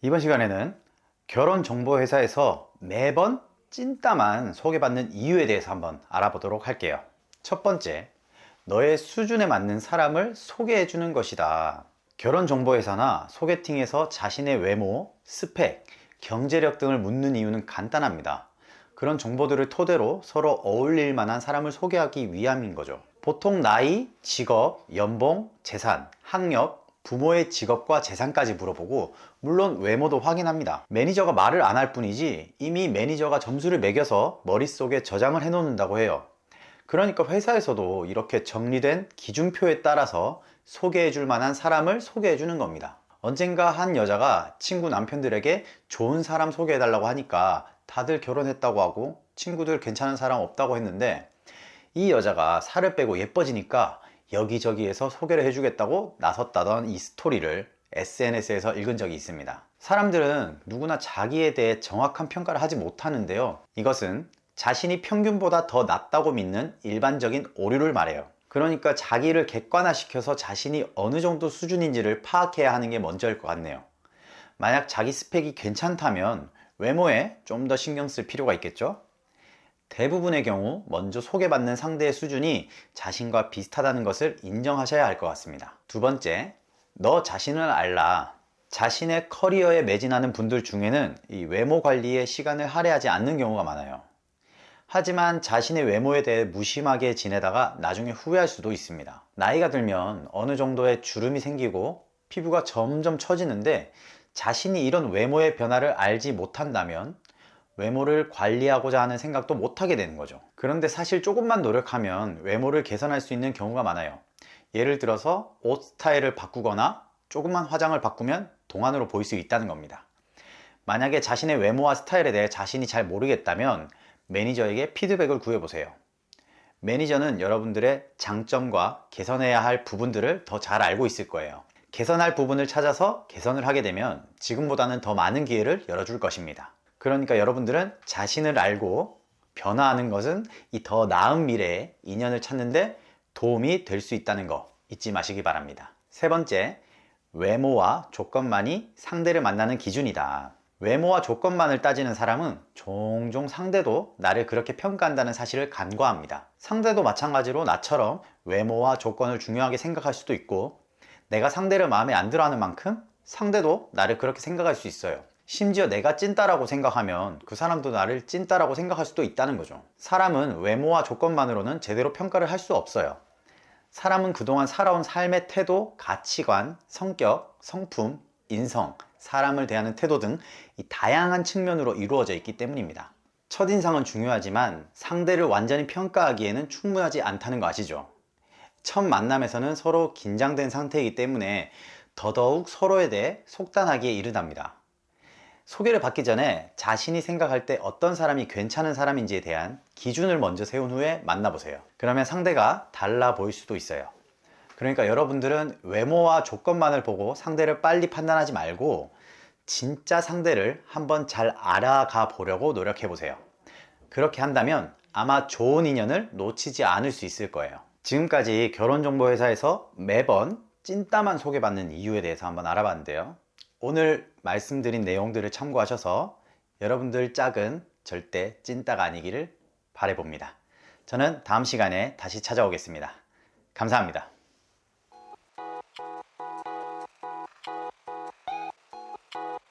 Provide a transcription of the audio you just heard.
이번 시간에는 결혼정보회사에서 매번 찐따만 소개받는 이유에 대해서 한번 알아보도록 할게요. 첫 번째, 너의 수준에 맞는 사람을 소개해 주는 것이다. 결혼정보회사나 소개팅에서 자신의 외모, 스펙, 경제력 등을 묻는 이유는 간단합니다. 그런 정보들을 토대로 서로 어울릴 만한 사람을 소개하기 위함인 거죠. 보통 나이, 직업, 연봉, 재산, 학력, 부모의 직업과 재산까지 물어보고 물론 외모도 확인합니다. 매니저가 말을 안 할 뿐이지 이미 매니저가 점수를 매겨서 머릿속에 저장을 해 놓는다고 해요. 그러니까 회사에서도 이렇게 정리된 기준표에 따라서 소개해 줄 만한 사람을 소개해 주는 겁니다. 언젠가 한 여자가 친구 남편들에게 좋은 사람 소개해 달라고 하니까 다들 결혼했다고 하고 친구들 괜찮은 사람 없다고 했는데 이 여자가 살을 빼고 예뻐지니까 여기저기에서 소개를 해주겠다고 나섰다던 이 스토리를 SNS에서 읽은 적이 있습니다. 사람들은 누구나 자기에 대해 정확한 평가를 하지 못하는데요. 이것은 자신이 평균보다 더 낫다고 믿는 일반적인 오류를 말해요. 그러니까 자기를 객관화시켜서 자신이 어느 정도 수준인지를 파악해야 하는 게 먼저일 것 같네요. 만약 자기 스펙이 괜찮다면 외모에 좀 더 신경 쓸 필요가 있겠죠? 대부분의 경우 먼저 소개받는 상대의 수준이 자신과 비슷하다는 것을 인정하셔야 할 것 같습니다. 두 번째, 너 자신을 알라. 자신의 커리어에 매진하는 분들 중에는 이 외모 관리에 시간을 할애하지 않는 경우가 많아요. 하지만 자신의 외모에 대해 무심하게 지내다가 나중에 후회할 수도 있습니다. 나이가 들면 어느 정도의 주름이 생기고 피부가 점점 처지는데 자신이 이런 외모의 변화를 알지 못한다면 외모를 관리하고자 하는 생각도 못하게 되는 거죠. 그런데 사실 조금만 노력하면 외모를 개선할 수 있는 경우가 많아요. 예를 들어서 옷 스타일을 바꾸거나 조금만 화장을 바꾸면 동안으로 보일 수 있다는 겁니다. 만약에 자신의 외모와 스타일에 대해 자신이 잘 모르겠다면 매니저에게 피드백을 구해보세요. 매니저는 여러분들의 장점과 개선해야 할 부분들을 더 잘 알고 있을 거예요. 개선할 부분을 찾아서 개선을 하게 되면 지금보다는 더 많은 기회를 열어줄 것입니다. 그러니까 여러분들은 자신을 알고 변화하는 것은 이 더 나은 미래에 인연을 찾는데 도움이 될 수 있다는 거 잊지 마시기 바랍니다. 세 번째, 외모와 조건만이 상대를 만나는 기준이다. 외모와 조건만을 따지는 사람은 종종 상대도 나를 그렇게 평가한다는 사실을 간과합니다. 상대도 마찬가지로 나처럼 외모와 조건을 중요하게 생각할 수도 있고 내가 상대를 마음에 안 들어 하는 만큼 상대도 나를 그렇게 생각할 수 있어요. 심지어 내가 찐따라고 생각하면 그 사람도 나를 찐따라고 생각할 수도 있다는 거죠. 사람은 외모와 조건만으로는 제대로 평가를 할 수 없어요. 사람은 그동안 살아온 삶의 태도, 가치관, 성격, 성품, 인성, 사람을 대하는 태도 등 이 다양한 측면으로 이루어져 있기 때문입니다. 첫인상은 중요하지만 상대를 완전히 평가하기에는 충분하지 않다는 거 아시죠? 첫 만남에서는 서로 긴장된 상태이기 때문에 더더욱 서로에 대해 속단하기에 이르답니다. 소개를 받기 전에 자신이 생각할 때 어떤 사람이 괜찮은 사람인지에 대한 기준을 먼저 세운 후에 만나보세요. 그러면 상대가 달라 보일 수도 있어요. 그러니까 여러분들은 외모와 조건만을 보고 상대를 빨리 판단하지 말고 진짜 상대를 한번 잘 알아가 보려고 노력해 보세요. 그렇게 한다면 아마 좋은 인연을 놓치지 않을 수 있을 거예요. 지금까지 결혼정보회사에서 매번 찐따만 소개받는 이유에 대해서 한번 알아봤는데요. 오늘 말씀드린 내용들을 참고하셔서 여러분들 짝은 절대 찐따가 아니기를 바래봅니다. 저는 다음 시간에 다시 찾아오겠습니다. 감사합니다.